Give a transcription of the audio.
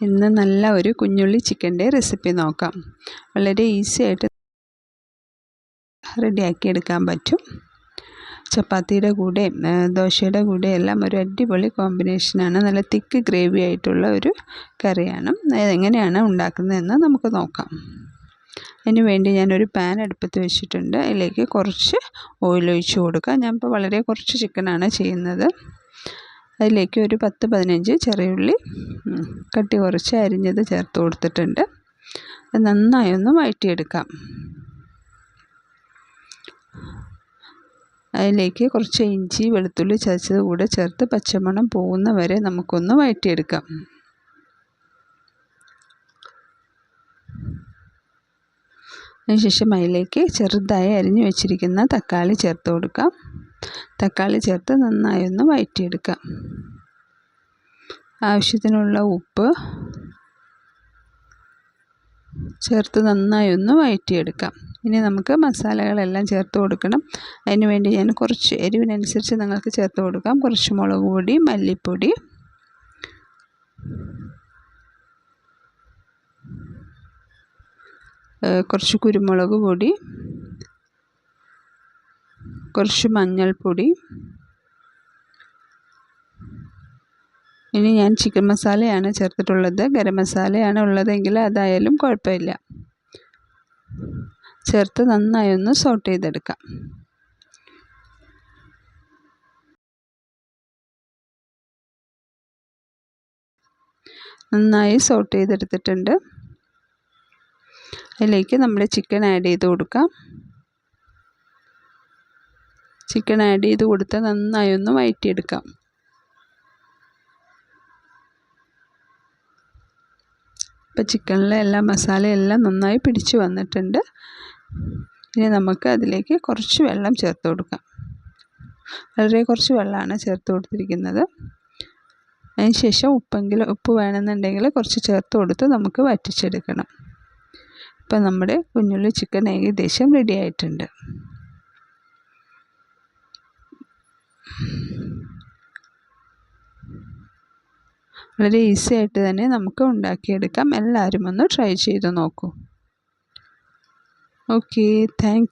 ഇന്ന് നല്ല ഒരു കുഞ്ഞുള്ളി ചിക്കന്റെ റെസിപ്പി നോക്കാം. വളരെ ഈസി ആയിട്ട് റെഡിയാക്കി എടുക്കാൻ പറ്റും. ചപ്പാത്തിയുടെ കൂടെ ദോശയുടെ കൂടെ എല്ലാം ഒരു അടിപൊളി കോമ്പിനേഷനാണ് നല്ല തിക്ക് ഗ്രേവി ആയിട്ടുള്ള ഒരു കറിയാണ്. അതെങ്ങനെയാണ് ഉണ്ടാക്കുന്നതെന്ന് നമുക്ക് നോക്കാം. അതിന് വേണ്ടി ഞാനൊരു പാൻ അടുപ്പത്ത് വെച്ചിട്ടുണ്ട്. അതിലേക്ക് കുറച്ച് ഓയിൽ ഒഴിച്ച് കൊടുക്കാം. ഞാൻ ഇപ്പോൾ വളരെ കുറച്ച് ചിക്കനാണ് ചെയ്യുന്നത്. അതിലേക്ക് ഒരു പത്ത് പതിനഞ്ച് ചെറിയുള്ളി കട്ടി കുറച്ച് അരിഞ്ഞത് ചേർത്ത് കൊടുത്തിട്ടുണ്ട്. അത് നന്നായി ഒന്ന് വഴറ്റിയെടുക്കാം. അതിലേക്ക് കുറച്ച് ഇഞ്ചി വെളുത്തുള്ളി ചതച്ചത് കൂടെ ചേർത്ത് പച്ചമണം പോകുന്ന വരെ നമുക്കൊന്ന് വഴറ്റിയെടുക്കാം. അതിനുശേഷം അതിലേക്ക് ചെറുതായി അരിഞ്ഞു വെച്ചിരിക്കുന്ന തക്കാളി ചേർത്ത് കൊടുക്കാം. തക്കാളി ചേർത്ത് നന്നായി ഒന്ന് വഴറ്റിയെടുക്കാം ആവശ്യത്തിനുള്ള ഉപ്പ് ചേർത്ത് നന്നായി ഒന്ന് വഴറ്റിയെടുക്കാം ഇനി നമുക്ക് മസാലകളെല്ലാം ചേർത്ത് കൊടുക്കണം. അതിന് വേണ്ടി ഞാൻ കുറച്ച് എരിവിനനുസരിച്ച് നിങ്ങൾക്ക് ചേർത്ത് കൊടുക്കാം. കുറച്ച് മുളക് പൊടി മല്ലിപ്പൊടി. കുറച്ച് കുരുമുളക് പൊടി. കുറച്ച് മഞ്ഞൾപ്പൊടി. ഇനി ഞാൻ ചിക്കൻ മസാലയാണ് ചേർത്തിട്ടുള്ളത്. ഗരം മസാലയാണ് ഉള്ളതെങ്കിൽ അതായാലും കുഴപ്പമില്ല. ചേർത്ത് നന്നായി ഒന്ന് സോട്ട് ചെയ്തെടുക്കാം. നന്നായി സോട്ട് ചെയ്തെടുത്തിട്ടുണ്ട്. അതിലേക്ക് നമ്മൾ ചിക്കൻ ആഡ് ചെയ്ത് കൊടുക്കാം. ചിക്കൻ ആഡ് ചെയ്ത് കൊടുത്ത് നന്നായി ഒന്ന് വഴറ്റിയെടുക്കാം ഇപ്പം ചിക്കനിലെ എല്ലാ മസാലയെല്ലാം നന്നായി പിടിച്ചു വന്നിട്ടുണ്ട്. ഇനി നമുക്ക് അതിലേക്ക് കുറച്ച് വെള്ളം ചേർത്ത് കൊടുക്കാം. വളരെ കുറച്ച് വെള്ളമാണ് ചേർത്ത് കൊടുത്തിരിക്കുന്നത്. അതിന് ശേഷം ഉപ്പെങ്കിലും ഉപ്പ് വേണമെന്നുണ്ടെങ്കിൽ കുറച്ച് ചേർത്ത് കൊടുത്ത് നമുക്ക് വറ്റിച്ചെടുക്കണം. ഇപ്പം നമ്മുടെ കുഞ്ഞുള്ളി ചിക്കൻ ഏകദേശം റെഡി ആയിട്ടുണ്ട്. വളരെ ഈസി ആയിട്ട് തന്നെ നമുക്ക് ഉണ്ടാക്കിയെടുക്കാം. എല്ലാവരും ഒന്ന് ട്രൈ ചെയ്ത് നോക്കൂ. Okay thank